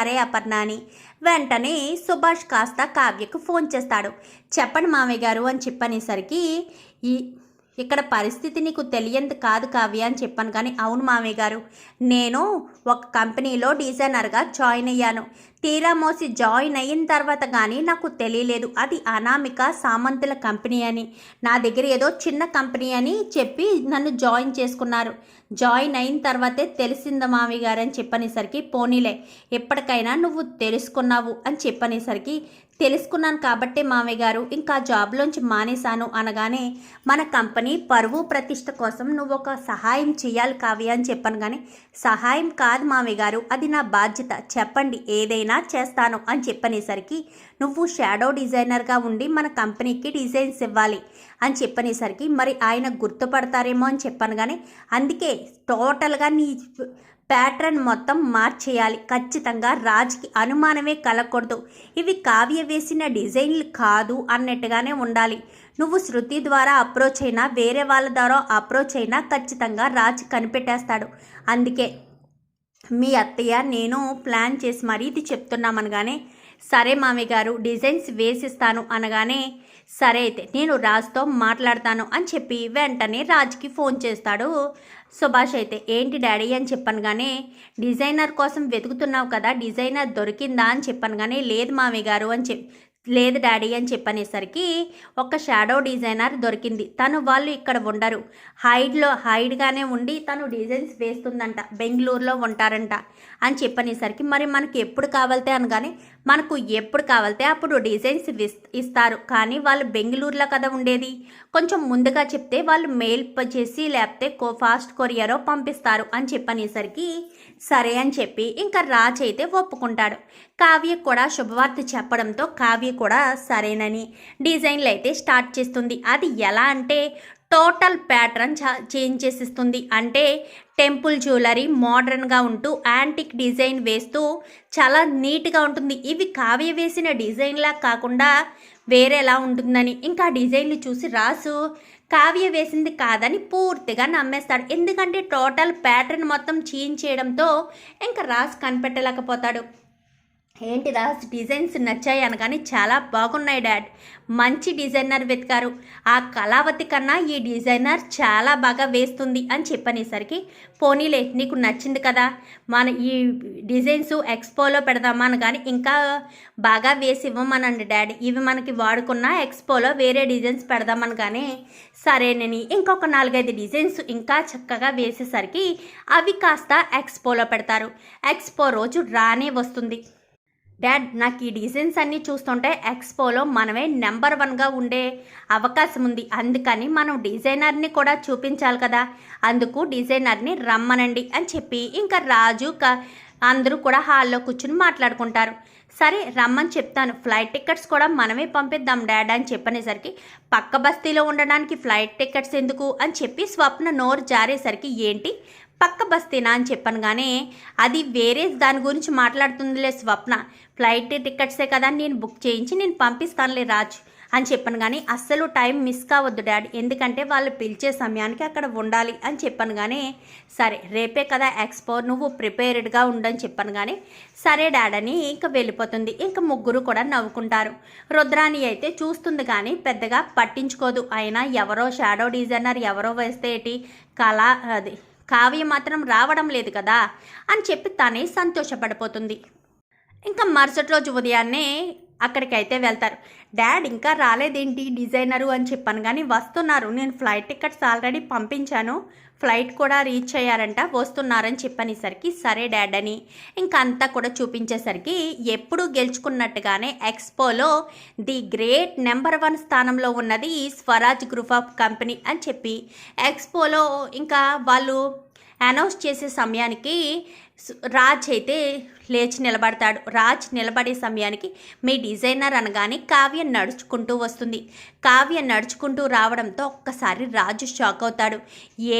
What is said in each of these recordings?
అరే అపర్ణ అని వెంటనే సుభాష్ కాస్త కావ్యకు ఫోన్ చేస్తాడు. చెప్పండి మామయ్య గారు అని చెప్పనేసరికి ఈ ఇక్కడ పరిస్థితి నీకు తెలియంది కాదు కావ్య అని చెప్పాను కానీ అవును మామయ్య గారు. నేను ఒక కంపెనీలో డిజైనర్గా జాయిన్ అయ్యాను. తీరా మోసి జాయిన్ అయిన తర్వాత కానీ నాకు తెలియలేదు. అది అనామిక సామంతుల కంపెనీ అని. నా దగ్గర ఏదో చిన్న కంపెనీ అని చెప్పి నన్ను జాయిన్ చేసుకున్నారు. జాయిన్ అయిన తర్వాతే తెలిసింది మామయ్య గారు అని చెప్పనేసరికి పోనీలే. ఎప్పటికైనా నువ్వు తెలుసుకున్నావు అని చెప్పనేసరికి తెలుసుకున్నాను కాబట్టే మామయ్య గారు ఇంకా జాబ్లోంచి మానేశాను అనగానే మన కంపెనీ పరువు ప్రతిష్ట కోసం నువ్వు ఒక సహాయం చేయాలి కావ్య అని చెప్పాను కానీ సహాయం కాదు మామయ్య గారు అది నా బాధ్యత చెప్పండి ఏదైనా చేస్తాను అని చెప్పనేసరికి నువ్వు షాడో డిజైనర్గా ఉండి మన కంపెనీకి డిజైన్స్ ఇవ్వాలి అని చెప్పనేసరికి మరి ఆయన గుర్తుపడతారేమో అని చెప్పాను కానీ అందుకే టోటల్గా నీ ప్యాటర్న్ మొత్తం మార్చేయాలి. ఖచ్చితంగా రాజ్కి అనుమానమే కలగకూడదు. ఇవి కావ్య వేసిన డిజైన్లు కాదు అన్నట్టుగానే ఉండాలి. నువ్వు శృతి ద్వారా అప్రోచ్ అయినా వేరే వాళ్ళ ద్వారా అప్రోచ్ అయినా ఖచ్చితంగా రాజ్ కనిపెట్టేస్తాడు. అందుకే మీ అత్తయ్య నేను ప్లాన్ చేసి మరీ ఇది చెప్తున్నామనగానే సరే మామయ్య గారు డిజైన్స్ వేసిస్తాను అనగానే సరే అయితే నేను రాజ్తో మాట్లాడతాను అని చెప్పి వెంటనే రాజ్కి ఫోన్ చేస్తాడు. సుభాష్ అయితే ఏంటి డాడీ అని చెప్పాను కానీ డిజైనర్ కోసం వెతుకుతున్నావు కదా డిజైనర్ దొరికిందా అని చెప్పాను కానీ లేదు మామయ్య గారు అని చెప్పి లేదు డాడీ అని చెప్పనేసరికి ఒక షాడో డిజైనర్ దొరికింది. తను వాళ్ళు ఇక్కడ ఉండరు. హైడ్లో హైడ్గానే ఉండి తను డిజైన్స్ వేస్తుందంట. బెంగళూరులో ఉంటారంట అని చెప్పనేసరికి మరి మనకి ఎప్పుడు కావాలితే అనగానే మనకు ఎప్పుడు కావాలితే అప్పుడు డిజైన్స్ విస్- ఇస్తారు. కానీ వాళ్ళు బెంగళూరులో కదా ఉండేది? కొంచెం ముందుగా చెప్తే వాళ్ళు మెయిల్ చేసి లేకపోతే కో ఫాస్ట్ కొరియరో పంపిస్తారు అని చెప్పనేసరికి సరే అని చెప్పి ఇంకా రాజ్ అయితే ఒప్పుకుంటాడు. కావ్య కూడా శుభవార్త చెప్పడంతో కావ్య కూడా సరేనని డిజైన్లు అయితే స్టార్ట్ చేస్తుంది. అది ఎలా అంటే టోటల్ ప్యాటర్న్ చేంజ్ చేసిస్తుంది. అంటే టెంపుల్ జ్యువెలరీ మోడర్న్గా ఉంటూ యాంటిక్ డిజైన్ వేస్తూ చాలా నీట్గా ఉంటుంది. ఇవి కావ్య వేసిన డిజైన్లా కాకుండా వేరేలా ఉంటుందని. ఇంకా డిజైన్లు చూసి రాసు కావ్య వేసింది కాదని పూర్తిగా నమ్మేస్తాడు. ఎందుకంటే టోటల్ ప్యాటర్న్ మొత్తం చేంజ్ చేయడంతో ఇంకా రాసు కనిపెట్టలేకపోతాడు. ఏంటి రాస్ డిజైన్స్ నచ్చాయి అనగానే చాలా బాగున్నాయి డాడ్. మంచి డిజైనర్ వెతికారు. ఆ కళావతి కన్నా ఈ డిజైనర్ చాలా బాగా వేస్తుంది అని చెప్పనేసరికి పోనీలే నీకు నచ్చింది కదా. మన ఈ డిజైన్స్ ఎక్స్పోలో పెడదామా అనగానే ఇంకా బాగా వేసి ఇవ్వమనండి డాడీ. ఇవి మనకి వాడుకున్న ఎక్స్పోలో వేరే డిజైన్స్ పెడదామనగానే సరేనని ఇంకొక నాలుగైదు డిజైన్స్ ఇంకా చక్కగా వేసేసరికి అవి కాస్త ఎక్స్పోలో పెడతారు. ఎక్స్పో రోజు రానే వస్తుంది. డాడ్ నాకు ఈ డిజైన్స్ అన్నీ చూస్తుంటే ఎక్స్పోలో మనమే నెంబర్ వన్గా ఉండే అవకాశం ఉంది. అందుకని మనం డిజైనర్ని కూడా చూపించాలి కదా. అందుకు డిజైనర్ని రమ్మనండి అని చెప్పి ఇంకా రాజు క అందరూ కూడా హాల్లో కూర్చుని మాట్లాడుకుంటారు. సరే రమ్మని చెప్తాను. ఫ్లైట్ టికెట్స్ కూడా మనమే పంపిద్దాం డాడ్ అని చెప్పనేసరికి పక్క బస్తీలో ఉండడానికి ఫ్లైట్ టికెట్స్ ఎందుకు అని చెప్పి స్వప్న నోరు జారేసరికి ఏంటి? పక్క బస్తీనా అని చెప్పాను కానీ అది వేరే దాని గురించి మాట్లాడుతుందిలే స్వప్న. ఫ్లైట్ టికెట్సే కదా నేను బుక్ చేయించి నేను పంపిస్తానులే రాజు అని చెప్పాను కానీ అస్సలు టైం మిస్ కావద్దు డాడీ. ఎందుకంటే వాళ్ళు పిలిచే సమయానికి అక్కడ ఉండాలి అని చెప్పాను కానీ సరే రేపే కదా ఎక్స్పో నువ్వు ప్రిపేర్డ్గా ఉండని చెప్పాను కానీ సరే డాడ్ అని ఇంకా వెళ్ళిపోతుంది. ఇంకా ముగ్గురు కూడా నవ్వుకుంటారు. రుద్రాణి అయితే చూస్తుంది కానీ పెద్దగా పట్టించుకోదు. అయినా ఎవరో షాడో డిజైనర్ ఎవరో వేస్తే ఏంటి? కళ అది కావ్య మాత్రం రావడం లేదు కదా అని చెప్పి తానే సంతోషపడిపోతుంది. ఇంకా మరుసటి రోజు ఉదయాన్నే అక్కడికైతే వెళ్తారు. డాడ్ ఇంకా రాలేదేంటి డిజైనరు? అని చెప్పాను. కానీ వస్తున్నారు. నేను ఫ్లైట్ టికెట్స్ ఆల్రెడీ పంపించాను. ఫ్లైట్ కూడా రీచ్ అయ్యారంట వస్తున్నారని చెప్పనేసరికి సరే డాడ్ అని ఇంకా అంతా కూడా చూపించేసరికి ఎప్పుడు గెలుచుకున్నట్టుగానే ఎక్స్పోలో ది గ్రేట్ నెంబర్ వన్ స్థానంలో ఉన్నది స్వరాజ్ గ్రూప్ ఆఫ్ కంపెనీ అని చెప్పి. ఎక్స్పోలో ఇంకా వాళ్ళు అనౌన్స్ చేసే సమయానికి రాజ్ అయితే లేచి నిలబడతాడు. రాజ్ నిలబడే సమయానికి మీ డిజైనర్ అనగానే కావ్య నడుచుకుంటూ వస్తుంది. కావ్య నడుచుకుంటూ రావడంతో ఒక్కసారి రాజు షాక్ అవుతాడు.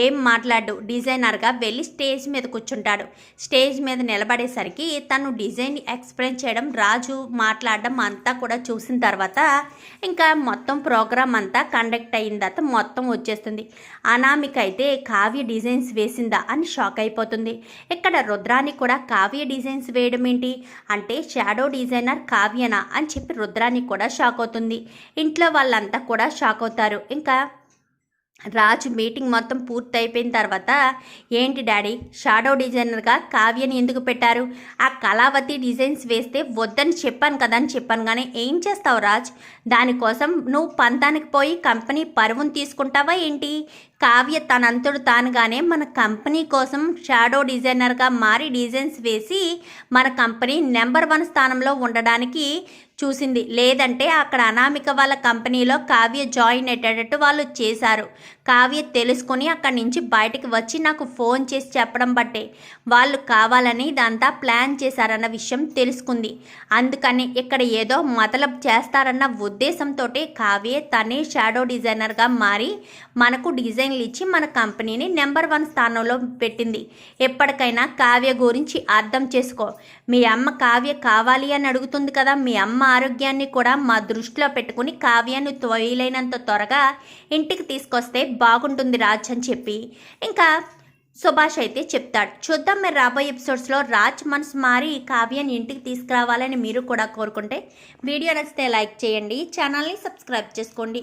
ఏం మాట్లాడు? డిజైనర్గా వెళ్ళి స్టేజ్ మీద కూర్చుంటాడు. స్టేజ్ మీద నిలబడేసరికి తను డిజైన్ ఎక్స్ప్లెయిన్ చేయడం రాజు మాట్లాడడం అంతా కూడా చూసిన తర్వాత ఇంకా మొత్తం ప్రోగ్రామ్ అంతా కండక్ట్ అయిన తర్వాత మొత్తం వచ్చేస్తుంది. అనామిక అయితే కావ్య డిజైన్స్ వేసిందా అని షాక్ అయిపోతుంది. ఇక్కడ రుద్రాన్ని కూడా కావ్య డిజైన్స్ వేయడం ఏంటి? అంటే షాడో డిజైనర్ కావ్యనా? అని చెప్పి రుద్రానికి కూడా షాక్ అవుతుంది. ఇంట్లో వాళ్ళంతా కూడా షాక్ అవుతారు. ఇంకా రాజు మీటింగ్ మొత్తం పూర్తి అయిపోయిన తర్వాత ఏంటి డాడీ? షాడో డిజైనర్గా కావ్యని ఎందుకు పెట్టారు? ఆ కళావతి డిజైన్స్ వేస్తే వద్దని చెప్పాను కదా అని చెప్పాను. కానీ ఏం చేస్తావు రాజ్? దానికోసం నువ్వు పంతానికి పోయి కంపెనీ పరువును తీసుకుంటావా ఏంటి? కావ్య తనంతడు తానుగానే మన కంపెనీ కోసం షాడో డిజైనర్గా మారి డిజైన్స్ వేసి మన కంపెనీ నెంబర్ వన్ స్థానంలో ఉండడానికి చూసింది. లేదంటే అక్కడ అనామిక వాళ్ళ కంపెనీలో కావ్య జాయిన్ అయ్యేటట్టు వాళ్ళు చేశారు. కావ్య తెలుసుకొని అక్కడి నుంచి బయటకు వచ్చి నాకు ఫోన్ చేసి చెప్పడం బట్టే వాళ్ళు కావాలని ఇదంతా ప్లాన్ చేశారన్న విషయం తెలుసుకుంది. అందుకని ఇక్కడ ఏదో మతలబ్ చేస్తారన్న ఉద్దేశంతో కావ్య తనే షాడో డిజైనర్గా మారి మనకు డిజైన్ డిజైన్లు ఇచ్చి మన కంపెనీని నెంబర్ వన్ స్థానంలో పెట్టింది. ఎప్పటికైనా కావ్య గురించి అర్థం చేసుకో. మీ అమ్మ కావ్య కావాలి అని అడుగుతుంది కదా మీ అమ్మ ఆరోగ్యాన్ని కూడా మా దృష్టిలో పెట్టుకుని కావ్యాన్ని తొయలైనంత త్వరగా ఇంటికి తీసుకొస్తే బాగుంటుంది రాజ్ అని చెప్పి. ఇంకా సుభాష్ అయితే చెప్తాడు. చూద్దాం మీరు రాబోయే ఎపిసోడ్స్లో రాజ్ మనసు మారి కావ్యాన్ని ఇంటికి తీసుకురావాలని మీరు కూడా కోరుకుంటే వీడియో నచ్చితే లైక్ చేయండి ఛానల్ని సబ్స్క్రైబ్ చేసుకోండి.